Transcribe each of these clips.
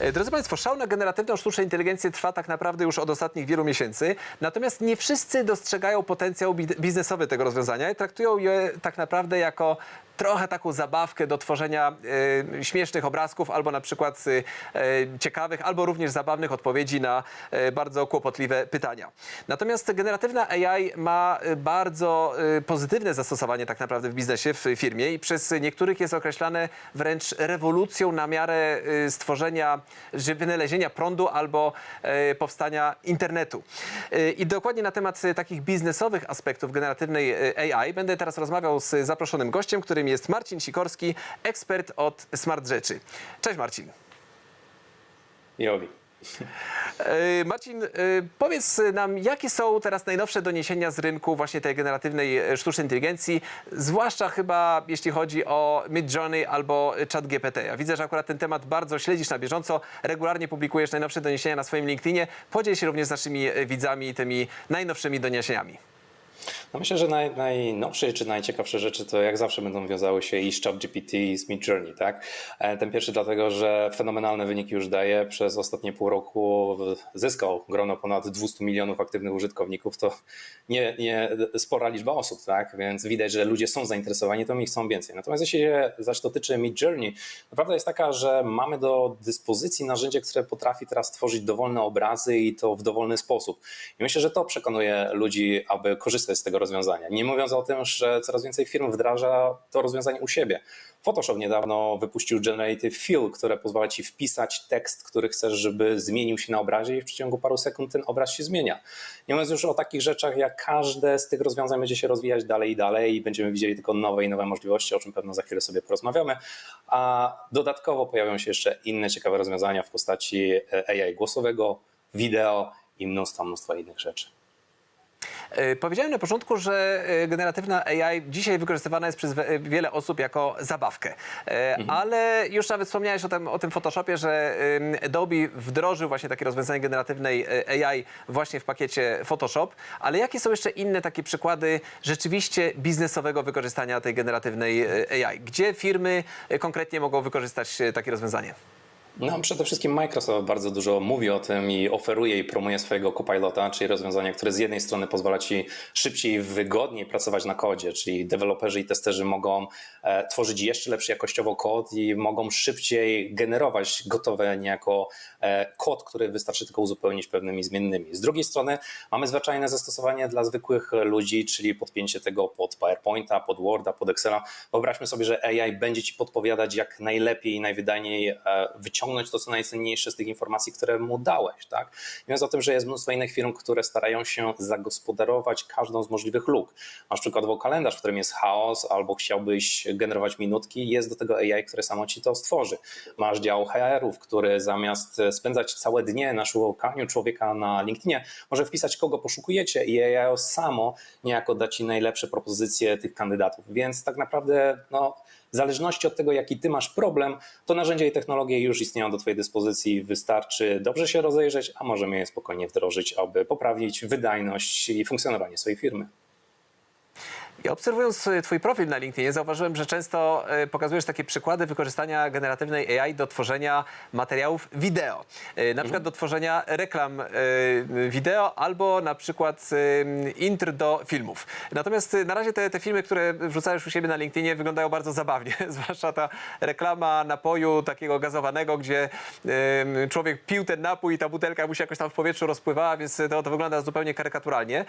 E, Drodzy Państwo, szał na generatywną sztuczną inteligencję trwa tak naprawdę już od ostatnich wielu miesięcy, natomiast nie wszyscy dostrzegają potencjał bi- biznesowy tego rozwiązania i traktują je tak naprawdę jako trochę taką zabawkę do tworzenia e, śmiesznych obrazków albo na przykład e, ciekawych, albo również zabawnych odpowiedzi na bardzo kłopotliwe pytania. Natomiast generatywna AI ma bardzo pozytywne zastosowanie tak naprawdę w biznesie, w firmie i przez niektórych jest określane wręcz rewolucją na miarę stworzenia, wynalezienia prądu albo e, powstania internetu. E, I dokładnie na temat e, takich biznesowych aspektów generatywnej AI będę teraz rozmawiał z zaproszonym gościem, którym jest Marcin Sikorski, ekspert od Smart Rzeczy. Cześć Marcin. Jowi. E, Marcin, e, powiedz nam, jakie są teraz najnowsze doniesienia z rynku właśnie tej generatywnej e, sztucznej inteligencji, zwłaszcza chyba jeśli chodzi o Midjourney albo ChatGPT. Ja widzę, że akurat ten temat bardzo śledzisz na bieżąco, regularnie publikujesz najnowsze doniesienia na swoim LinkedInie. Podziel się również z naszymi widzami tymi najnowszymi doniesieniami. No myślę, że naj, najnowsze czy najciekawsze rzeczy to jak zawsze będą wiązały się i z ChatGPT i z Midjourney, tak? E, Ten pierwszy dlatego, że fenomenalne wyniki już daje. Przez ostatnie pół roku zyskał grono ponad 200 milionów aktywnych użytkowników. To nie, nie spora liczba osób, tak? Więc widać, że ludzie są zainteresowani, to mi chcą więcej. Natomiast jeśli się zaś dotyczy Midjourney, prawda jest taka, że mamy do dyspozycji narzędzie, które potrafi teraz tworzyć dowolne obrazy i to w dowolny sposób. I myślę, że to przekonuje ludzi, aby korzystać z tego rozwiązania. Nie mówiąc o tym, że coraz więcej firm wdraża to rozwiązanie u siebie. Photoshop niedawno wypuścił Generative Fill, które pozwala ci wpisać tekst, który chcesz, żeby zmienił się na obrazie i w przeciągu paru sekund ten obraz się zmienia. Nie mówiąc już o takich rzeczach, jak każde z tych rozwiązań będzie się rozwijać dalej i dalej i będziemy widzieli tylko nowe i nowe możliwości, o czym pewno za chwilę sobie porozmawiamy. A dodatkowo pojawią się jeszcze inne ciekawe rozwiązania w postaci AI głosowego, wideo i mnóstwa, mnóstwa innych rzeczy. E, Powiedziałem na początku, że e, generatywna AI dzisiaj wykorzystywana jest przez we- wiele osób jako zabawkę. E, Ale już nawet wspomniałeś o tym, o tym Photoshopie, że Adobe wdrożył właśnie takie rozwiązanie generatywnej e, AI właśnie w pakiecie Photoshop. Ale jakie są jeszcze inne takie przykłady rzeczywiście biznesowego wykorzystania tej generatywnej e, AI? Gdzie firmy e, konkretnie mogą wykorzystać e, takie rozwiązanie? No, przede wszystkim Microsoft bardzo dużo mówi o tym i oferuje i promuje swojego Copilota, czyli rozwiązania, które z jednej strony pozwala ci szybciej wygodniej pracować na kodzie, czyli deweloperzy i testerzy mogą e, tworzyć jeszcze lepszy jakościowo kod i mogą szybciej generować gotowe niejako e, kod, który wystarczy tylko uzupełnić pewnymi zmiennymi. Z drugiej strony mamy zwyczajne zastosowanie dla zwykłych ludzi, czyli podpięcie tego pod PowerPointa, pod Worda, pod Excela. Wyobraźmy sobie, że AI będzie ci podpowiadać, jak najlepiej i najwydajniej e, wyciągnąć to, co najcenniejsze z tych informacji, które mu dałeś. Tak? Mówiąc o tym, że jest mnóstwo innych firm, które starają się zagospodarować każdą z możliwych luk. Masz przykładowo kalendarz, w którym jest chaos, albo chciałbyś generować minutki, jest do tego AI, które samo ci to stworzy. Masz dział HR-ów, który zamiast spędzać całe dnie na szukaniu człowieka na LinkedInie, może wpisać, kogo poszukujecie i AI samo niejako da ci najlepsze propozycje tych kandydatów. Więc tak naprawdę, no, w zależności od tego, jaki ty masz problem, to narzędzia i technologie już istnieją do twojej dyspozycji. Wystarczy dobrze się rozejrzeć, a możemy je spokojnie wdrożyć, aby poprawić wydajność i funkcjonowanie swojej firmy. Obserwując e, Twój profil na LinkedInie, zauważyłem, że często e, pokazujesz takie przykłady wykorzystania generatywnej AI do tworzenia materiałów wideo. E, Na przykład do tworzenia reklam wideo albo na przykład intr do filmów. Natomiast na razie te, te filmy, które wrzucałeś u siebie na LinkedInie wyglądają bardzo zabawnie. Zwłaszcza ta reklama napoju takiego gazowanego, gdzie człowiek pił ten napój i ta butelka mu się jakoś tam w powietrzu rozpływała, więc to, to wygląda zupełnie karykaturalnie.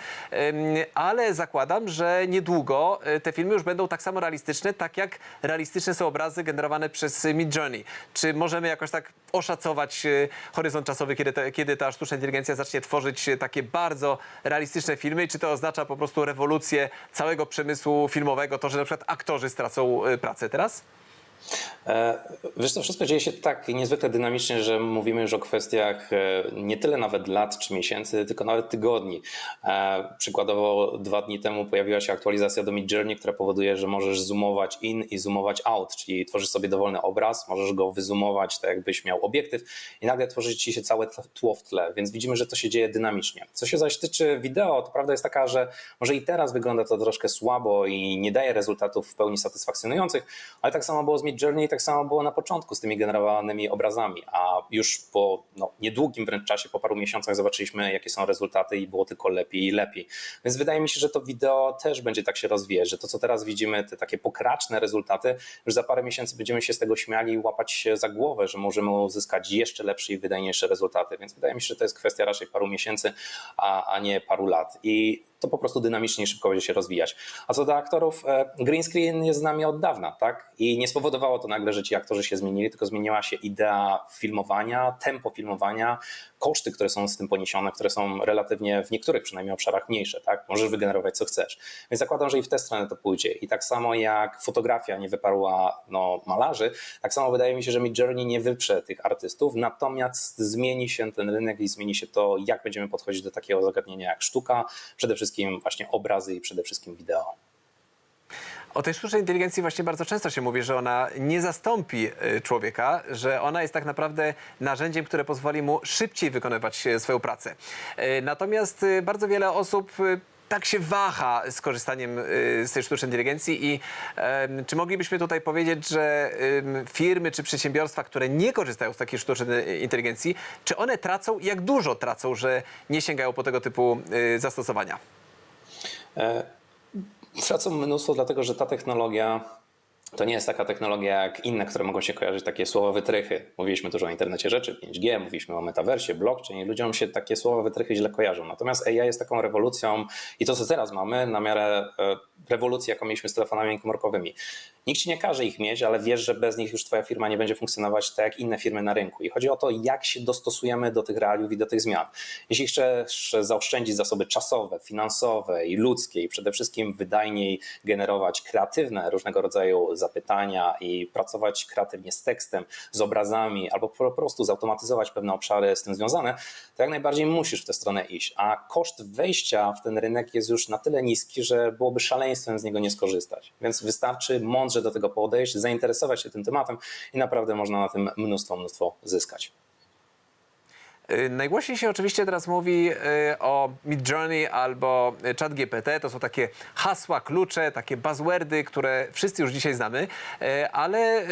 Ale zakładam, że niedługo e, te filmy już będą tak samo realistyczne, tak jak realistyczne są obrazy generowane przez Midjourney. Czy możemy jakoś tak oszacować e, horyzont czasowy, kiedy, te, kiedy ta sztuczna inteligencja zacznie tworzyć e, takie bardzo realistyczne filmy? I Czy to oznacza po prostu rewolucję całego przemysłu filmowego, to, że na przykład aktorzy stracą pracę teraz? E, Wiesz, to wszystko dzieje się tak niezwykle dynamicznie, że mówimy już o kwestiach e, nie tyle nawet lat czy miesięcy, tylko nawet tygodni. E, Przykładowo dwa dni temu pojawiła się aktualizacja do Midjourney, która powoduje, że możesz zoomować in i zoomować out, czyli tworzysz sobie dowolny obraz, możesz go wyzoomować tak jakbyś miał obiektyw i nagle tworzy ci się całe tło w tle, więc widzimy, że to się dzieje dynamicznie. Co się zaś tyczy wideo, to prawda jest taka, że może i teraz wygląda to troszkę słabo i nie daje rezultatów w pełni satysfakcjonujących, ale tak samo było z Midjourney Midjourney tak samo było na początku z tymi generowanymi obrazami, a już po no, niedługim wręcz czasie, po paru miesiącach zobaczyliśmy, jakie są rezultaty i było tylko lepiej i lepiej. Więc wydaje mi się, że to wideo też będzie tak się rozwijać, że to, co teraz widzimy, te takie pokraczne rezultaty, już za parę miesięcy będziemy się z tego śmiali i łapać się za głowę, że możemy uzyskać jeszcze lepsze i wydajniejsze rezultaty. Więc wydaje mi się, że to jest kwestia raczej paru miesięcy, a, a nie paru lat. I to po prostu dynamicznie i szybko będzie się rozwijać. A co do aktorów, e, green screen jest z nami od dawna, tak? I nie spowodowało to nagle, że ci aktorzy się zmienili, tylko zmieniła się idea filmowania, tempo filmowania, koszty, które są z tym poniesione, które są relatywnie w niektórych przynajmniej obszarach mniejsze, tak? Możesz wygenerować co chcesz. Więc zakładam, że i w tę stronę to pójdzie. I tak samo jak fotografia nie wyparła no, malarzy, tak samo wydaje mi się, że Midjourney nie wyprze tych artystów, natomiast zmieni się ten rynek i zmieni się to, jak będziemy podchodzić do takiego zagadnienia jak sztuka, przede wszystkim właśnie obrazy i przede wszystkim wideo. O tej sztucznej inteligencji właśnie bardzo często się mówi, że ona nie zastąpi y, człowieka, że ona jest tak naprawdę narzędziem, które pozwoli mu szybciej wykonywać y, swoją pracę. Y, Natomiast bardzo wiele osób tak się waha z korzystaniem z tej sztucznej inteligencji i czy moglibyśmy tutaj powiedzieć, że firmy czy przedsiębiorstwa, które nie korzystają z takiej sztucznej inteligencji, czy one tracą, jak dużo tracą, że nie sięgają po tego typu zastosowania? E, Tracą mnóstwo, dlatego że ta technologia to nie jest taka technologia jak inne, które mogą się kojarzyć, takie słowa wytrychy. Mówiliśmy dużo o internecie rzeczy, 5G, mówiliśmy o metaversie, blockchain i ludziom się takie słowa wytrychy źle kojarzą. Natomiast AI jest taką rewolucją i to, co teraz mamy, na miarę e, rewolucji, jaką mieliśmy z telefonami komórkowymi. Nikt ci nie każe ich mieć, ale wiesz, że bez nich już twoja firma nie będzie funkcjonować tak jak inne firmy na rynku. I chodzi o to, jak się dostosujemy do tych realiów i do tych zmian. Jeśli chcesz zaoszczędzić zasoby czasowe, finansowe i ludzkie i przede wszystkim wydajniej generować kreatywne różnego rodzaju zapytania i pracować kreatywnie z tekstem, z obrazami albo po prostu zautomatyzować pewne obszary z tym związane, to jak najbardziej musisz w tę stronę iść. A koszt wejścia w ten rynek jest już na tyle niski, że byłoby szaleństwem z niego nie skorzystać. Więc wystarczy mądrze do tego podejść, zainteresować się tym tematem i naprawdę można na tym mnóstwo, mnóstwo zyskać. Y, Najgłośniej się oczywiście teraz mówi y, o Midjourney albo ChatGPT. To są takie hasła, klucze, takie buzzwordy, które wszyscy już dzisiaj znamy, y, ale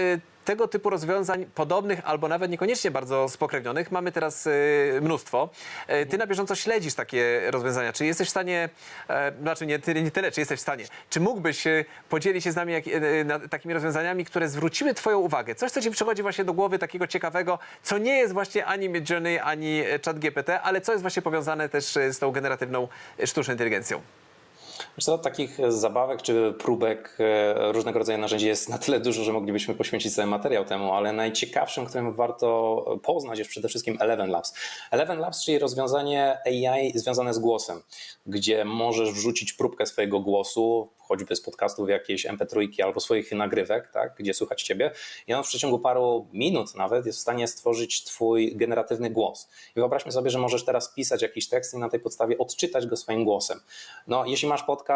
tego typu rozwiązań podobnych albo nawet niekoniecznie bardzo spokrewnionych mamy teraz y, mnóstwo. Y, Ty na bieżąco śledzisz takie rozwiązania. Czy jesteś w stanie, e, znaczy nie, ty, nie tyle, czy jesteś w stanie, czy mógłbyś y, podzielić się z nami jak, y, na, takimi rozwiązaniami, które zwróciły Twoją uwagę? Coś, co Ci przychodzi właśnie do głowy takiego ciekawego, co nie jest właśnie ani Midjourney, ani ChatGPT, ale co jest właśnie powiązane też y, z tą generatywną y, sztuczną inteligencją? Co, takich zabawek czy próbek e, różnego rodzaju narzędzi jest na tyle dużo, że moglibyśmy poświęcić cały materiał temu, ale najciekawszym, którym warto poznać jest przede wszystkim Eleven Labs. Eleven Labs, czyli rozwiązanie AI związane z głosem, gdzie możesz wrzucić próbkę swojego głosu, choćby z podcastów jakiejś MP3 albo swoich nagrywek, tak, gdzie słuchać ciebie i on w przeciągu paru minut nawet jest w stanie stworzyć twój generatywny głos. I wyobraźmy sobie, że możesz teraz pisać jakiś tekst i na tej podstawie odczytać go swoim głosem. No, jeśli masz podcast,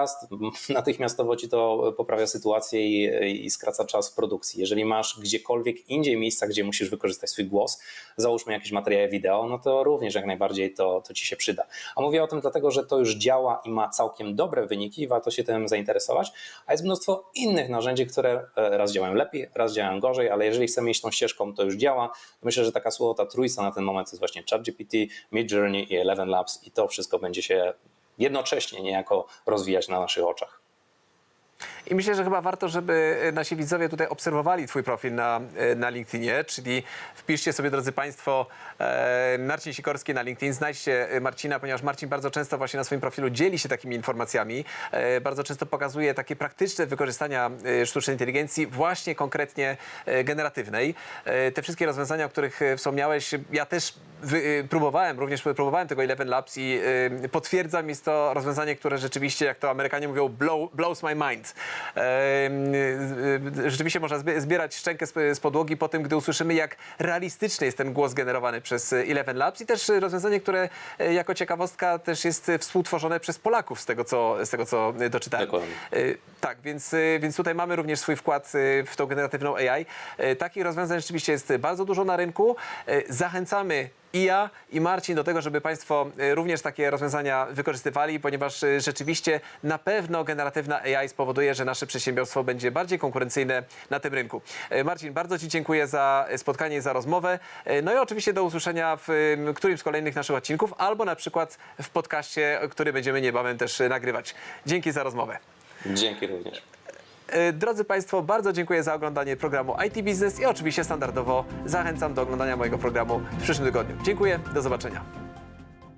natychmiastowo ci to poprawia sytuację i, i skraca czas produkcji. Jeżeli masz gdziekolwiek indziej miejsca, gdzie musisz wykorzystać swój głos, załóżmy jakieś materiały wideo, no to również jak najbardziej to, to ci się przyda. A mówię o tym dlatego, że to już działa i ma całkiem dobre wyniki warto się tym zainteresować, a jest mnóstwo innych narzędzi, które e, raz działają lepiej, raz działają gorzej, ale jeżeli chcemy iść tą ścieżką, to już działa. Myślę, że taka słowota trójca na ten moment to jest właśnie ChatGPT, Midjourney i Eleven Labs i to wszystko będzie się jednocześnie niejako rozwijać na naszych oczach. I myślę, że chyba warto, żeby e, nasi widzowie tutaj obserwowali Twój profil na, e, na LinkedInie, czyli wpiszcie sobie, drodzy Państwo, e, Marcin Sikorski na LinkedIn, znajdźcie Marcina, ponieważ Marcin bardzo często właśnie na swoim profilu dzieli się takimi informacjami, bardzo często pokazuje takie praktyczne wykorzystania sztucznej inteligencji, właśnie konkretnie generatywnej. Te wszystkie rozwiązania, o których wspomniałeś, ja też próbowałem, również próbowałem tego Eleven Labs i potwierdzam, jest to rozwiązanie, które rzeczywiście, jak to Amerykanie mówią, blow, blows my mind. E, e, Rzeczywiście można zbie- zbierać szczękę z, podłogi po tym, gdy usłyszymy, jak realistyczny jest ten głos generowany przez Eleven Labs i też rozwiązanie, które e, jako ciekawostka też jest współtworzone przez Polaków, z tego co, z tego, co doczytałem. Dokładnie. E, Tak, więc, e, więc tutaj mamy również swój wkład w tą generatywną AI. Takich rozwiązań rzeczywiście jest bardzo dużo na rynku. Zachęcamy i ja, i Marcin do tego, żeby Państwo y, również takie rozwiązania wykorzystywali, ponieważ y, rzeczywiście na pewno generatywna AI spowoduje, że nasze przedsiębiorstwo będzie bardziej konkurencyjne na tym rynku. Y, Marcin, bardzo Ci dziękuję za spotkanie i za rozmowę. No i oczywiście do usłyszenia w którymś z kolejnych naszych odcinków, albo na przykład w podcaście, który będziemy niebawem też nagrywać. Dzięki za rozmowę. Dzięki również. Y, Drodzy Państwo, bardzo dziękuję za oglądanie programu IT Business i oczywiście standardowo zachęcam do oglądania mojego programu w przyszłym tygodniu. Dziękuję, do zobaczenia.